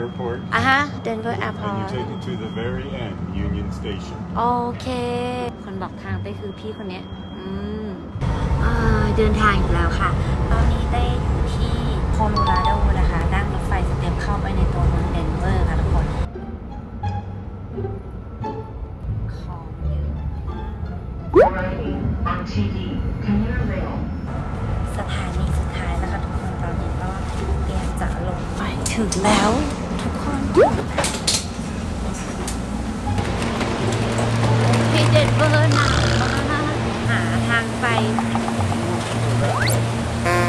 Airport, อะฮะ Denver and you Airport take it to the very end, Union Station. โอเค คนบอกทางเต้คือพี่คนเนี้ยอืมเอ่อเดินทางอีกแล้วค่ะ ตอนนี้เต้อยู่ที่โคโลราโดนะคะ นั่งรถไฟจะเตรียมเข้าไปในตัวเมืองเดนเวอร์ค่ะทุกคน ของเยอะ Arriving on TD Commuter Rail. สถานีสุดท้ายแล้วค่ะทุกคนตอนนี้ก็เตรียมจะลงไปถึงแล้ว ทุกคนพี่เดเวอร์หนามากหาทางไป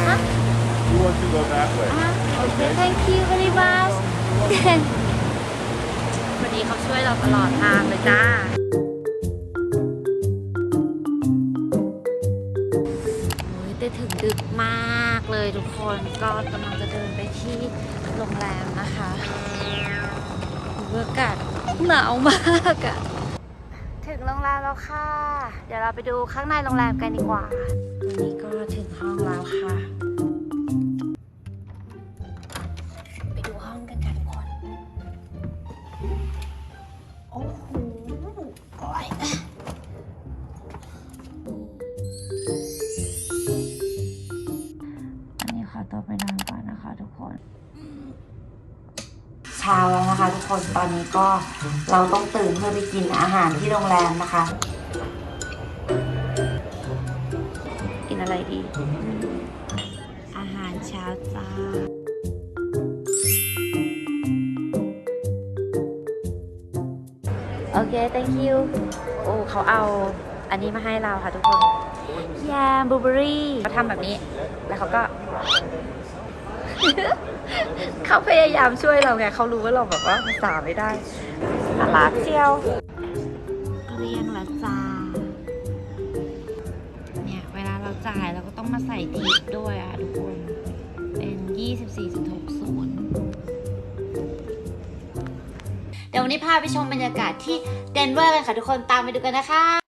ฮะ You want to go that way? อะโอเค thank you very much วันนี้เขาช่วยเราตลอดทางเลยจ้า โอ้ยแต่ถึงดึกมากเลยทุกคน ก็กำลังจะเดินไปที่ โรงแรมนะคะบรรยากาศหนาวมากอะถึงโรงแรมแล้วค่ะ เดี๋ยวเราไปดูข้างในโรงแรมกันดีกว่าวันนี้ก็ถึงห้องแล้วค่ะ วไปนอนก่อนนะคะ ทุกคนเช้าแล้วนะคะ ทุกคนตอนนี้ก็เราต้องตื่นเพื่อไปกินอาหารที่โรงแรมนะคะ กินอะไรดี อาหารเช้าจ้าโอเค thank you โอ้เขาเอาอันนี้มาให้เราค่ะทุกคนแยมบลูเบอรี่เขาทำแบบนี้ แล้วเขาก็ เขาพยายามช่วยเราไงเขารู้ว่าเราแบบว่าภาษาไม่ได้น่ารักเชียวเกลี้ยงละจ้าเนี่ยเวลาเราจ่ายเราก็ต้องมาใส่ทิปด้วยอะทุกคน เป็น 24.60 เดี๋ยววันนี้พาไปชมบรรยากาศที่เดนเวอร์กันค่ะทุกคนตามไปดูกันนะคะ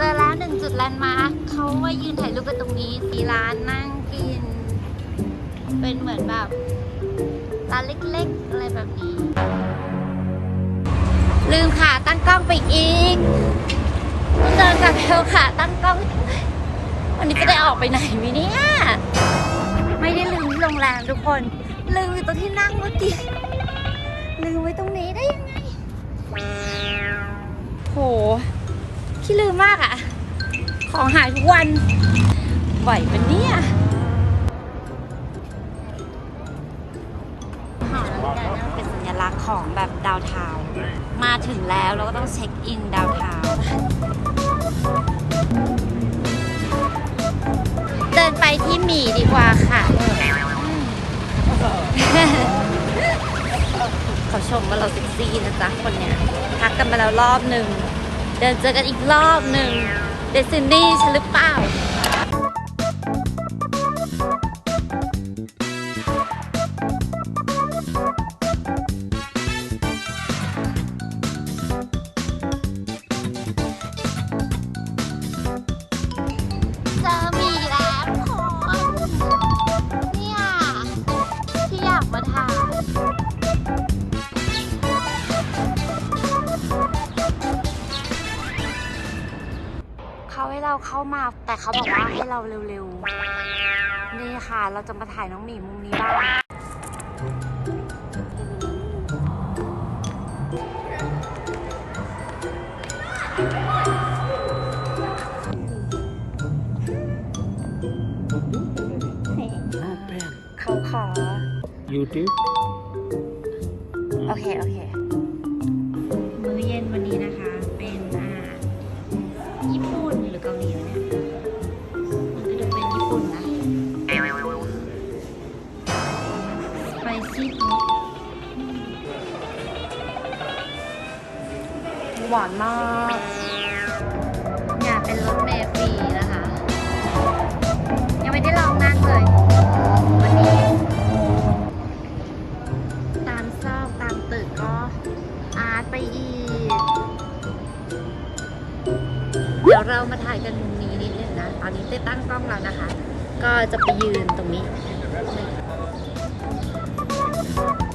เจอร้านหนึ่งจุดแลนด์มาร์คเขาว่ายืนถ่ายรูปกันตรงนี้มีร้านนั่งกิน เป็นเหมือนแบบร้านเล็กๆ อะไรแบบนี้ ลืมค่ะ ตั้งกล้องไปอีกต้องเดินกลับเร็วค่ะ ตั้งกล้อง วันนี้จะได้ออกไปไหนไหมเนี่ย ไม่ได้ลืมที่โรงแรมทุกคน ลืมอยู่ตรงที่นั่งเมื่อกี้ ลืมไว้ตรงนี้ มากอะของหายทุกวันไหวปะเนี่ยหอนาฬิกาเนี่ยมันเป็นสัญลักษณ์ของแบบดาวเทาวน์มาถึงแล้วเราก็ต้องเช็คอินดาวเทาวน์เดินไปที่หมี่ดีกว่าค่ะ เขาชมว่าเราเซ็กซี่นะจ๊ะคนเนี้ยทักกันมาแล้วรอบหนึ่ง เดินเจอกันอีกรอบหนึ่งเดซินี่ใช่หรือเปล่า เขาให้เราเข้ามา แต่เขาบอกว่าให้เราเร็วๆ นี่ค่ะ เราจะมาถ่ายน้องหมีมุมนี้บ้างเขาขอ YouTube โอเค โอเค ไปซี่พกหวานมากอยากเป็นรถเมฟรีนะคะ ยังไม่ได้ลองนั่งเลย วันนี้ ตามซอกตามตึกก็อาร์ตไปอีก เดี๋ยวเรามาถ่ายกันมุมนี้นิดนึงนะ ตอนนี้เต้ตั้งกล้องแล้วนะคะ ก็จะไปยืนตรงนี้ อย